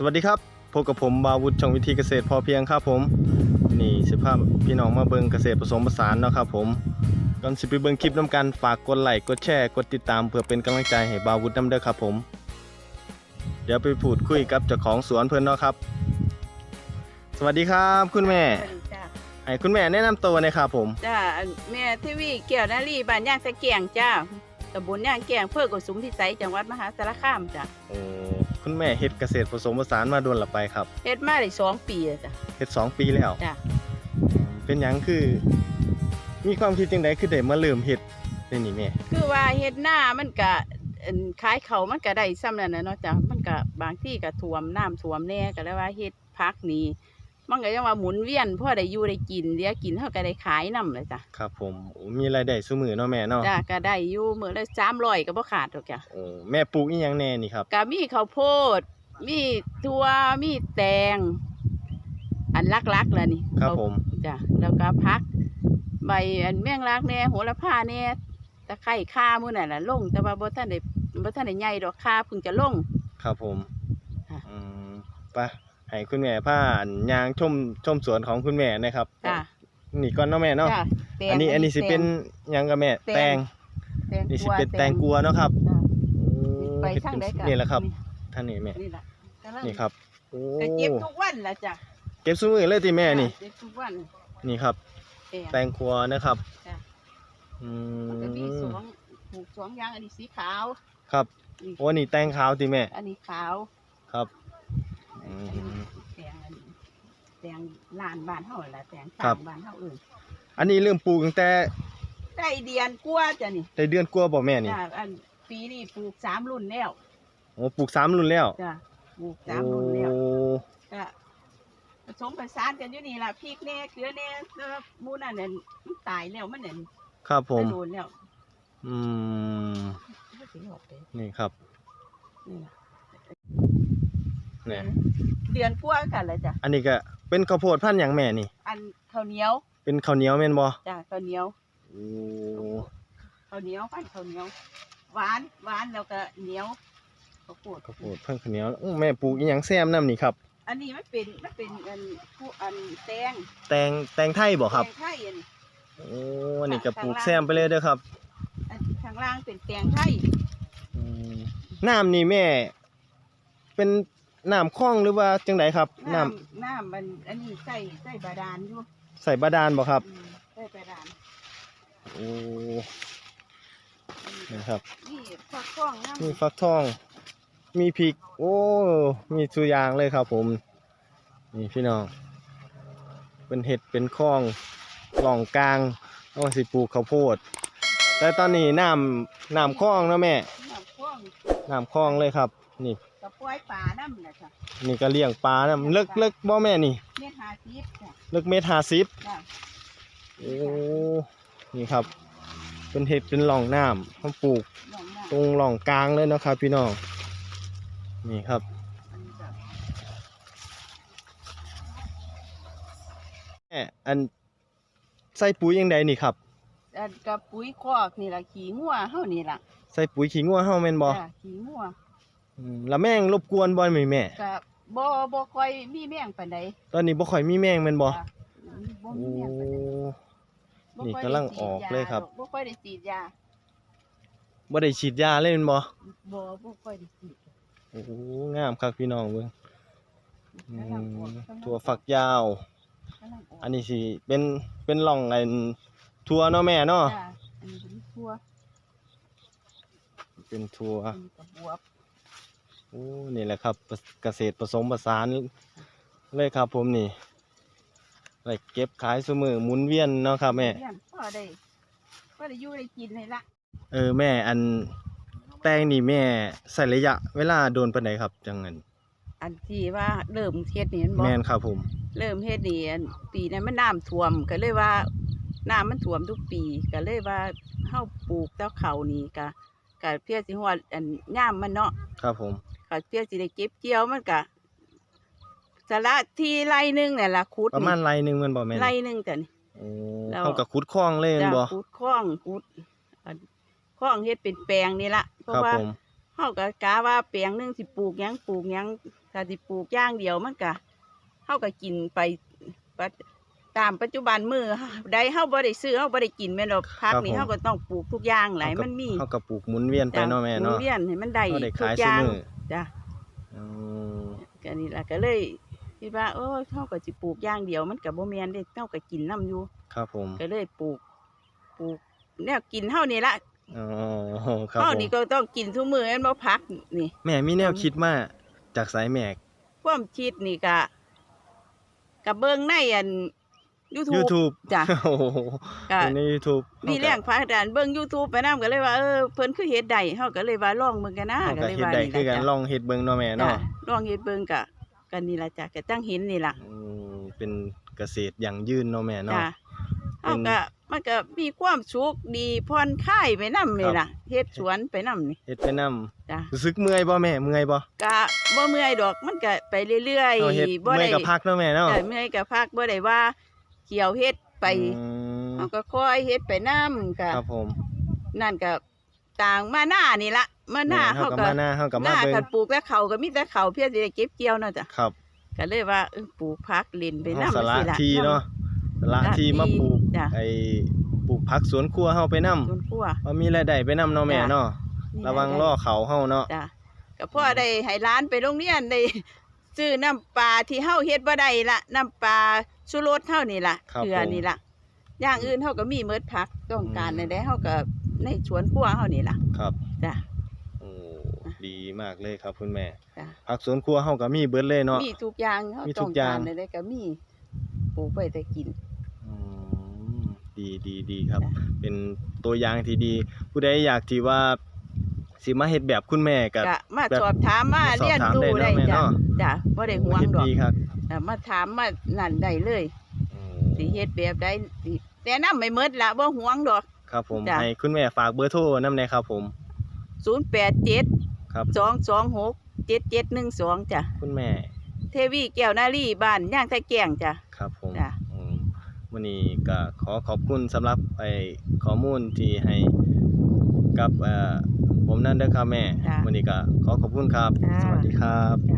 สวัสดีครับพบกับผมบาวุฒิช่องวิธีเกษตรพอเพียงครับผมนี่สิภาพพี่น้องมาเบิ่งเกษตรผสมผสานเนาะครับผมก่อนสิไปเบิ่งคลิปน้ำกันฝากกดไลค์กดแชร์กดติดตามเพื่อเป็นกำลังใจให้บาวุฒินำเด้อครับผม เดี๋ยวไปพูดคุยกับเจ้าของสวนเพิ่นเนาะครับ สวัสดีครับคุณแม่สวัสดีจ้าให้คุณแม่แนะนำตัวหน่อยครับผม จ้าอันแม่ทีวีเกี่ยวนาลีบ้านย่างตะเกียงจ้า ตำบลย่างแกงเพื่อกุสุมพิสัยจังหวัดมหาสารคามจ้าโอ้คุณแม่เฮ็ดเกษตรผสมผสานมาโดนละไปครับเฮ็ดมาได้สองปีแล้วจ้าเฮ็ดสองปีแล้วจ้าเป็นหยังคือ มีความคิดจังไดคือได้มาเริ่มเฮ็ดนี่นี่แม่คือว่าเฮ็ดหน้ามันก็อันขายเขาวมันก็ได้ซ้ำนั่นน่ะเนาะจ้ามันก็บางที่ก็ท่วมน้ำท่วมแน่ก็เลยว่าเฮ็ดพักนี้ มันก็ยังว่าหมุนเวียนพอได้อยู่ได้กินเดี๋ยวกินเฮาก็ได้ขายนำเลยจ้ะครับผมโอ้มีรายได้ซุมื้อเนาะแม่เนาะจ้าก็ได้อยู่มื้อละ300ก็บ่ขาดดอกจ้ะโอ้แม่ปลูกอีหยังแน่นี่ครับก็มีข้าวโพด มีตัวมีแตง อันลักๆแล้วนี่ครับเขาผมจ้ะแล้วก็พัก ใบอันแมงลักแหน่โหระพาแหน่ตะไคร้ข่ามื้อนั่นล่ะลง แต่ว่าบ่ทันได้บ่ทันได้ใหญ่ดอกข่าเพิ่งจะลงครับผมค่ะอืมไป ให้คุณแม่พาอันยางชมชมสวนของคุณแม่นะครับจ้ะนี่ก่อนเนาะแม่เนาะจ้ะแตงอันนี้อันนี้สิเป็นหยังกับแม่แตงแตงแตงนี่สิกวาเป็นแตงกัวเนาะครับจ้ะโอ้ไปเฮ็ดทางเป็นใดก็นี่แหละครับ ท่านนี่แม่นี่ล่ะกำลังนี่ครับโอ้ก็เก็บทุกวันล่ะจ้ะเก็บซุมื้อเลยติแม่นี่จ้ะเก็บทุกวันนี่ครับ แตงแตงกัวนะครับจ้ะอืก็มีสมองปลูกสองอย่างอันนี้สีขาวครับ นี่โอ้นี่แตงขาวติแม่ อันนี้ขาวครับอืม แตงอันแตงลานบ้านเฮาแหละแตงครัสาบมบ้านเฮาเอื่นอันนี้เริ่มปลูกตั้งแต่ได้เดียนกลัวาจ้ะนี่ได้เดือนกว่าบ่แม่นี่จ้ะอันปีนี้ปลูกสามรุ่นแล้วโอ้ปลูกสามรุ่นแล้วจ้ะปลูกสามรุ่นแล้วโอ้ก็ผสมผสานกันอยู่นี่ล่ะพริกแหน่เกลือแหน่แล้วหมูนั่นเนี่ยมันตายแล้วมันเนี่ยครับผม โดนแล้วอืม มันสิออกไปนี่ครับ นี่ล่ะ เนี่ยเดือนกลัวากันเลยจ้ะอันนี้ก็เป็นข้าวโพดพันธุ์หยังแม่นี่ อันข้าวเหนียวเป็นข้าวเหนียวแม่นบ่จ้ะข้าวเหนียวโอ้ข้าวเหนียวพันข้าวเหนียวหวานหวานแล้วก็เหนียวข้าวโพดข้าวโพดพันธุ์ข้าวเหนียวอู้แม่ปลูกอีหยังแซมน้ำนี่ครับ อันนี้มันเป็นมันเป็นอันผู้อันแตงแตงแตงไทยบ่ครับแตงไทยอันนี้โอ้อันนี้ก็ปลูกแซมไปเลยเด้อครับอันข้างล่างเป็นแตงไทยอืมน้ำนี่แม่ เป็น น้ำคลองหรือว่าจังไดครับน้น้ำน้ำมันอันนี้ใส่ใส่บาดาลอยู่ำใส่บาดาลบ่ครับอืมใส่บาดาลโอ้อันนี้นะครับนี่ฟักทองน้ำมีฟักทอง มีพริก โอ้มีสุอยางเลยครับ ผมนี่พี่น้องเป็นเห็ดเป็นคลองหล่องกลางเอาสิปลูกข้าวโพด แต่ตอนนี้น้ำน้ำคลองนะแม่ น้ำข้องน้ำคลองเลยครับ นี่ กระปล่อยปลาน้ำนะจ๊ะนี่ก็เลี้ยงปลานะเลิกเลิกบ่แม่นี่เม็ดหาทิพย์จ้ะเลิกเมตรห้าสิบจ้ะโอ้นี่ครับ เป็นเห็ดเป็นหล่องน้ำเขาปลูกลองน้ำตรงหล่องกลางเลยนะครับ พี่น้องนี่ครับ อันนี้ก็แม่อันใส่ปุ๋ยยังไงนี่ครับ อันกับปุ๋ยคอกนี่ล่ะขี้งัวเฮานี่ล่ะใส่ปุ๋ยขี้งัวเฮาแม่นบ่จ้ะขี้งัว อืมแล้วแม่งรบกวนบ่ไหมแม่ ก็บ่บ่ค่อยมีแมงปานใดตอนนี้บ่ค่อยมีแมงแม่นบ่จ้ะบ่โอ้มีแมงปานใดบ่นี่ค่อยกำลังได้ฉีดออกเลยครับาดอกบ่ค่อยได้ฉีดยาบ่ได้ฉีดยาเลยแม่นบ่ บ่บ่ค่อยได้ฉีดโอ้งามคักพี่น้องเบิ่งอืกำลังออกมกำลังถั่วฝักยาว กำลังออกอันนี้สิเป็นเป็นร่องไอ้ถั่วเนาะแม่เนาะจ้ะอันนี้เป็นทั่วเป็นถั่วอันนี้ก็บวบ โอ้นี่แหละครับเกษตรผสมผสานเลยครับผมนี่ได้เก็บขายซุมือหมุนเวียนเนาะครับแม่เยี่ยพอได้พอได้อยู่ได้กินเลยละเออแม่อันแตงนี่แม่ใส่ระยะ เวลาโดนปานใดครับจังงั้นอันที่ว่าเริ่มเฮ็ดนี่เห็นบ่แม่นครับผม เริ่มเฮ็ดนี่อันปีนั้นมันน้ำท่วมก็เลยว่าน้ำมันท่วมทุกปีก็เลยว่าเฮาปลูกเจ้าเขานี่ก็ก็เพื่อสิฮอดอันย่ามมันเนาะครับผม ก็เพื่อสิได้เก็บเกี่ยวมันก็สละที่ไร่หนึงเนี่ยล่ะขุดประมาณไรหนึงแมันบ่แม่นไร่หนึงแต่นี่ โอ้แล้วเท่ากับขุดคลองเลยแม่นบ่จะขุดคล้องขุดอันคล้องเฮ็ดเป็นแปลงนี่ละเพครัราะบว่าผมเเฮาก็กะว่าแปลงหนึงสิปลูกหยังปลูกหยังถ้าสิปลูกอย่างเดียวมันก็เฮาก็กินไปปัจตามปัจจุบันมือใดเฮาบ่ได้ซื้อเฮาบ่ได้กินแม่นดอกพักนี่เฮาก็ต้องปลูกทุกอย่างหลายมันมี เฮาก็ปลูกหมุนเวียนไปจ้ะเนาะแม่หมุเนาะเวียนให้มันได้เฮาได้ทุกขายอซุย่างมื้อ จ้ะอืมก็นี่ล่ะก็เลยคิดว่าเออเฮาก็สิปลูกอย่างเดียวมันก็บ่แม่นเด้เฮาก็กินนํอยู่ ครับผมก็เลยปลูก ปลูกแนวกินเฮานี่ละอ๋อครับเฮาผมนี่ก็ต้องกินทุกมื้อแม่นบ่พักนี่แม่มีแนวคิดมาจากสายแม่ความคิดนี่ก็ก็เบิ่งในอัน YouTube YouTube จ้ะโอ้โหก็เป็นใน YouTube มีแรงผลักดันเบิ่ง YouTube ไปนํก็เลยว่าเออเพิ่นคือเฮ็ดได้เฮาก็เลยว่าลองเบิ่งกันนะเฮาก็ก็เลยเฮ็ดว่าได้นี่คือล่ะกันจ้ะลองเฮ็ดเบิ่งเนาะแม่จ้ะเนาะลองเฮ็ดเบิ่งก็กันนี่ล่ะจ้ะก็จังเห็นนี่ล่ะอืมเป็นเกษตรอย่างยืนเนาะแม่เนาะ จ้ะเป็เฮานก็มันก็มีความสุขดีผ่อนคลายไปนำนี่ล่ะเฮ็ดสวนไปนํนี่เฮ็ดไปนำจ้ะรู้สึกเมื่อยบ่แม่เมื่อยบ่ก็บ่เมื่อยดอกมันก็ไปเรื่อยเอาเฮ็ดๆบ่เมื่อได้ยก็พักเนาะแม่เนาะ แต่เมื่อยก็พักบ่ได้ว่า เกี่ยวเฮ็ดไปอืมเฮาก็คอยเฮ็ดไปนํก็ครับผมนั่นก็ต่างมาหน้านี่ละมาหน้าแม่เฮาเฮาก็ก็มาหน้าเฮาก็หมาน้าเบิ่งกันปลูกแต่เขาก็มีแต่เขาเพียงสิได้เก็บเกี่ยวเนาะจ้ะครับก็เลยว่าเออปลูกผักเล่นไปเฮานำสละสิล่ะทีเนาะสละทีมาปลูกจ้ะไอ้ปลูกผักสวนครัวเฮาไปนำสวนครัวว่ามีรายได้ไปนำเนาะแม่จ้ะ เนาะนี่ระวังได้ล่อเขาเฮาเนาะ จ้ะก็พ่อได้ให้ร้านไปโรงเรียนได้ ซื้อน้ำปลาที่เฮาเฮ็ดบ่ได้ละน้ำปลาชูรสเฮานี่ล่ะครับเกลือผมนี่ล่ะอย่างอื่นเฮาก็มีเมิดผักต้องการอืม ในใดเฮาก็ในสวนครัวเฮานี่ล่ะครับจ้ะ โอ้ดีมากเลยครับคุณแม่จ้ะ ผักสวนครัวเฮาก็มีเบิดเลยเนาะ มีทุกอย่างเฮามีทุต้อกงอย่ากางรในใดก็มีปลูกไว้แต่กิน อืมดีดีดีครับจ้ะเป็นตัวอย่างที่ดี ผู้ใดอยากที่ว่า สิมาเฮ็ดแบบคุณแม่ก็ก็มาแบบสอบถามมามาสอบเรียนถามรู้ได้ได้เนาะแม่จ้ะเนาะ จ้ะบ่ได้ห่วงเฮ็ดดอกดีครับแต่มาถามมานั่นได้เลยอืมสิเฮ็ดแบบใดสิแนะนำไม่หมดละบ่ห่วงดอก ครับผมจ้ะ ให้คุณแม่ฝากเบอร์โทรนำได้ครับผม087 ครับ 226 7712จ้ะคุณแม่เทวีแก้วนาลีบ้านย่างตะแกงจ้ะ ครับผมจ้ะ อืมวันนี้ก็ขอขอบคุณสำหรับไอ้ข้อมูลที่ให้กับเอ่อ ผมนั่นเด้อครับแม่จ้ะ วันนี้ก็ขอขอบคุณครับ จ้ะสวัสดีครับ จ้ะ